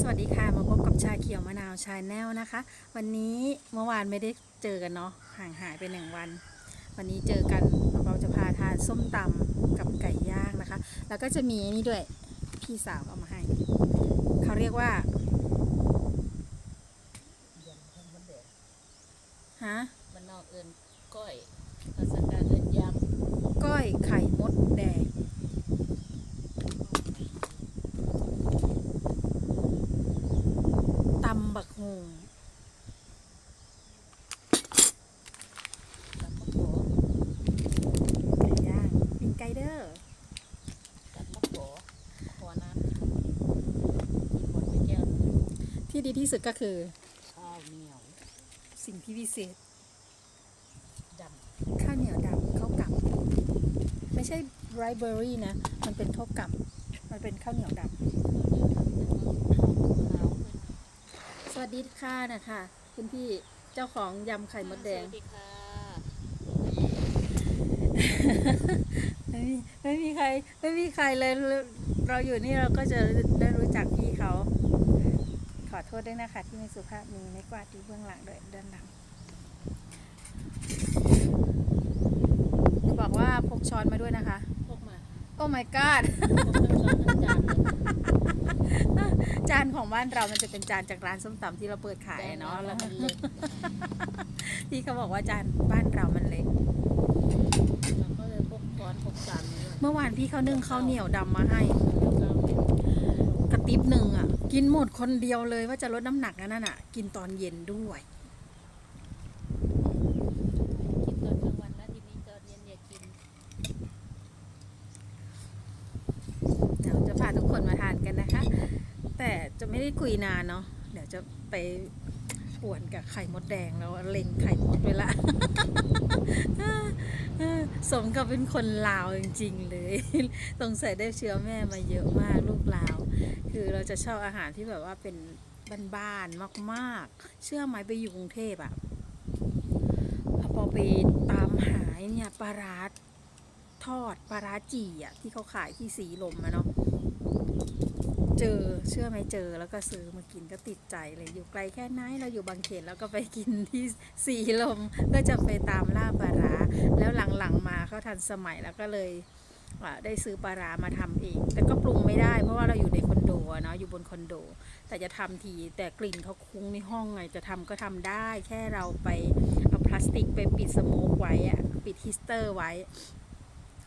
สวัสดีค่ะ มาพบกับชาเขียวมะนาวชาแนลนะคะ วันนี้เมื่อวานไม่ได้เจอกันเนาะห่างหายไปหนึ่งวัน วันนี้เจอกันเราจะพาทานส้มตำกับไก่ย่างนะคะ แล้วก็จะมีนี่ด้วยพี่สาวเอามาให้ เขาเรียกว่าฮะมันนอกเอินก้อยภาษากลางเอินยก้อยไข่มดแดง ตำบักฮงำตับมะโขไก่ย่างเป็นไก่เดอร์ตับมะโขขอน้ำกินหมดไปแก้วหนึ่งที่ดีที่สุดก็คือ ข้าวเหนียวสิ่งที่พิเศษดข้าวเหนียวดำข้าวกล่ำไม่ใช่ไรเบอรี่นะ มันเป็นข้าวกล่ำมันเป็นข้าวเหนียวดำข้าวขึ้นำส วัสดีค่ะนะคะคุณพี่เจ้าของยำไข่มดแดง สวัสดีค่ะ ไม่มีไม่มีใคร ไม่มีใครเลย เราอยู่นี่เราก็จะได้รู้จักพี่เขา ขอโทษด้วยนะคะ ที่ไม่สุภาพมีไม่กวาดที่เบื้องหลังด้วยด้านหลังจะบอกว่าพกช้อนมาด้วยนะคะพกมา โอ้ my god พกทั้งช้อนทั้งจานเลยจานของบ้านเรามันจะเป็นจานจากร้านส้มตำที่เราเปิดขายอะเนาะแล้แล้ววมันเล็กพี่เขาบอกว่าจานบ้านเรามันเล็กเราก็เลยพกช้อนพกจานนี้เมื่อวานพี่เขานึ่งข้าวเหนียวดำมาให้แล้วก็กระติบหนึ่งอะ กินหมดคนเดียวเลยว่าจะลดน้ำหนักนะนั่นอะ กินตอนเย็นด้วย กินตอนกลางวันแล้วทีนี้ตอนเย็นอย่ากิน เดี๋ยวจะพาทุก คนมาทานกันนะคะ แต่จะไม่ได้คุยนานเนาะเดี๋ยวจะไปป่วนกับไข่มดแดงแล้วเล็งไข่มดไว้ละสมกับเป็นคนลาวจริงๆเลยสงสัยได้เชื้อแม่มาเยอะมากลูกลาว คือเราจะชอบอาหารที่แบบว่าเป็นบ้านๆมากๆ เชื่อไหมไปอยู่กรุงเทพอะพอไปตามหาเนี่ยปลาร้าทอดปลาร้าจี่อะที่เขาขายที่สีลมอะเนาะ เจอเชื่อไหมเจอแล้วก็ซื้อมากินก็ติดใจเลยอยู่ไกลแค่ไหนเราอยู่บางเขนแล้วก็ไปกินที่สีลมก็จะไปตามล่าปลาร้าแล้วหลังๆมาเขาทันสมัยแล้วก็เลยได้ซื้อปลาร้ามาทำเอง แต่ก็ปรุงไม่ได้เพราะว่าเราอยู่ในคอนโดเนาะอยู่บนคอนโด แต่จะทำทีแต่กลิ่นเขาคุ้งในห้องไงจะทำก็ทำได้ แค่เราไปเอาพลาสติกไปปิดสโมกไว้อะปิดฮิสเตอร์ไว้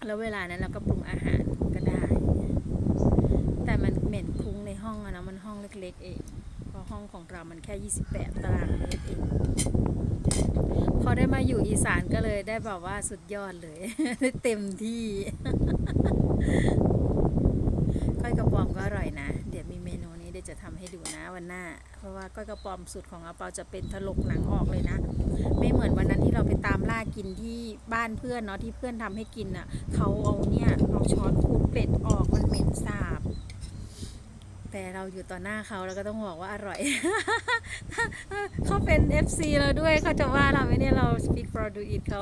แล้วเวลานั้นเราก็ปรุงอาหารก็ได้ แต่มันเหม็นคลุ้ง ในห้องอะนะมันห้องเล็กๆเองเพราะห้องของเรามันแค่ 28 ตารางเมตรเองพอได้มาอยู่อีสานก็เลยได้แบบว่าสุดยอดเลย ได้เต็มที่ก้อยกระป๋อมก็อร่อยนะ เดี๋ยวมีเมนูนี้เดี๋ยวจะทำให้ดูนะวันหน้า เพราะว่าก้อยกระป๋อมสูตรของอาเปาจะเป็นถลกหนังออกเลยนะ ไม่เหมือนวันนั้นที่เราไปตามล่ากินที่บ้านเพื่อนเนาะที่เพื่อนทำให้กินอะเขาเอาเนี่ยเอาช้อนขูดเป็ดออกมันเหม็นสาบ แต่เราอยู่ต่อหน้าเขาแล้วก็ต้องบอกว่าอร่อย เขาเป็น FC เราด้วยเขาจะว่าเราไหมเนี่ยเรา speak for do it เขา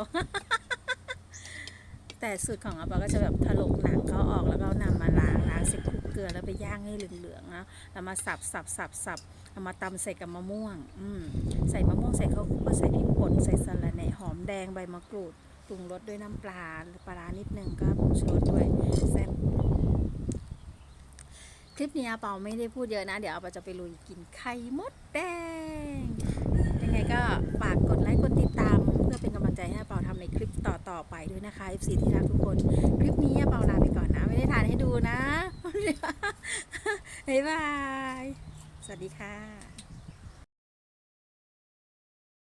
แต่สูตรของอาปาก็จะแบบถลกหนังเขาออกแล้วก็นำมาล้างล้างเสร็จคลุกเกลือแล้วไปย่างให้เหลืองๆนะแล้วมาสับสับสับสับเอามาตำใส่กับมะม่วง อืมใส่มะม่วงใส่ข้าวคั่วใส่พริกป่นใส่สะระแหน่หอมแดงใบมะกรูดปรุงรสด้วยน้ำปลาปลาร้านิดนึงก็ผงชูรสด้วยแซ่บ คลิปนี้อาเปาไม่ได้พูดเยอะนะ เดี๋ยวอาเปาจะไปลุยกินไข่มดแดง ยังไงก็ฝากกดไลค์กดติดตาม เพื่อเป็นกำลังใจให้อาเปาทำในคลิปต่อๆไปด้วยนะคะ FC ที่รักทุกคน คลิปนี้อาเปาลาไปก่อนนะ ไม่ได้ทานให้ดูนะบ๊ายบาย สวัสดีค่ะ